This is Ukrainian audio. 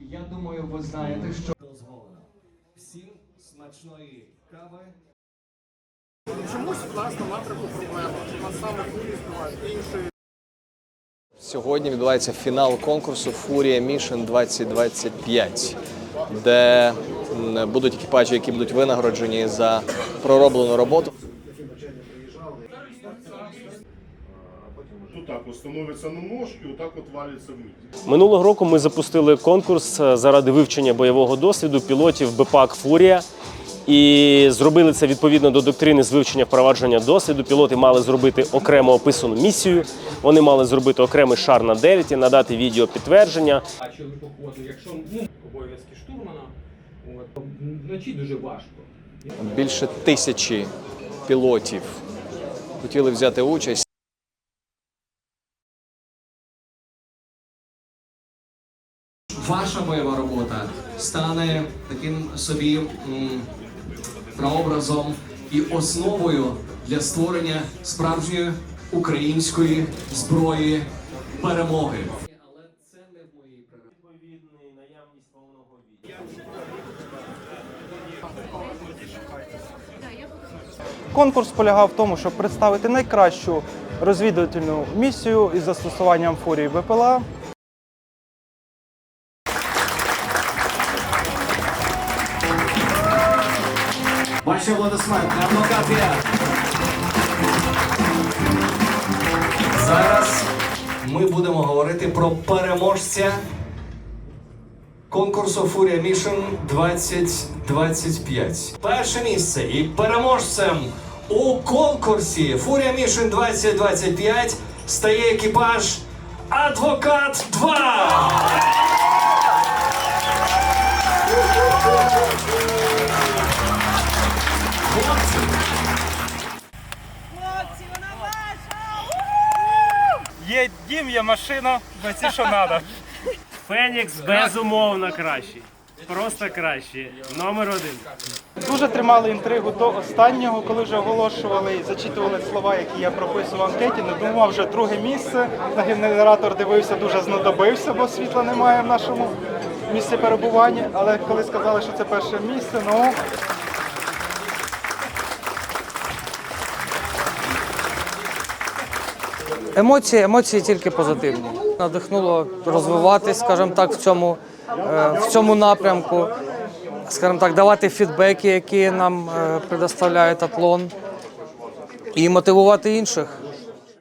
Я думаю, ви знаєте, що дозволено. Всім смачної кави. Чомусь в нас на напрямку проблема. У нас саме фурі збивають інші. Сьогодні відбувається фінал конкурсу Фурія Mission 2025, де будуть екіпажі, які будуть винагороджені за пророблену роботу. Вот так вот становится на нож и вот так вот валится вниз. Минулого року ми запустили конкурс е, заради вивчення бойового досвіду пілотів БПАК Фурія. І зробили це відповідно до доктрини з вивчення впровадження досвіду. Пілоти мали зробити окремо описану місію. Вони мали зробити окремий шар на дельті, надати відео підтвердження. бачили по ходу. Якщо ну, обов'язки штурмана, от, то вночі дуже важко. Більше тисячі пілотів хотіли взяти участь. Ваша бойова робота стане таким собі м, прообразом і основою для створення справжньої української зброї перемоги. Але це не в моїй прерогативі. Конкурс полягав в тому, щоб представити найкращу розвідувальну місію із застосуванням фурії БПЛА. Ваші аплодисменти, аплокація. Зараз ми будемо говорити про переможця конкурсу Фурія Мішн 2025. Перше місце і переможцем у конкурсі Фурія Мішн 2025 стає екіпаж Адвокат 2. Є дім, є машина, бойці що треба. Фенікс безумовно кращий. Просто кращий. Номер один. Дуже тримали інтригу до останнього, коли вже оголошували і зачитували слова, які я прописував в анкеті. Не думав вже друге місце. На генератор дивився, дуже знадобився, бо світла немає в нашому місці перебування. Але коли сказали, що це перше місце, ну Емоції, емоції тільки позитивні. Надихнуло розвиватись, скажімо так, в цьому, е, в цьому напрямку, скажімо так, давати фідбеки, які нам е, предоставляє Атлон, і мотивувати інших.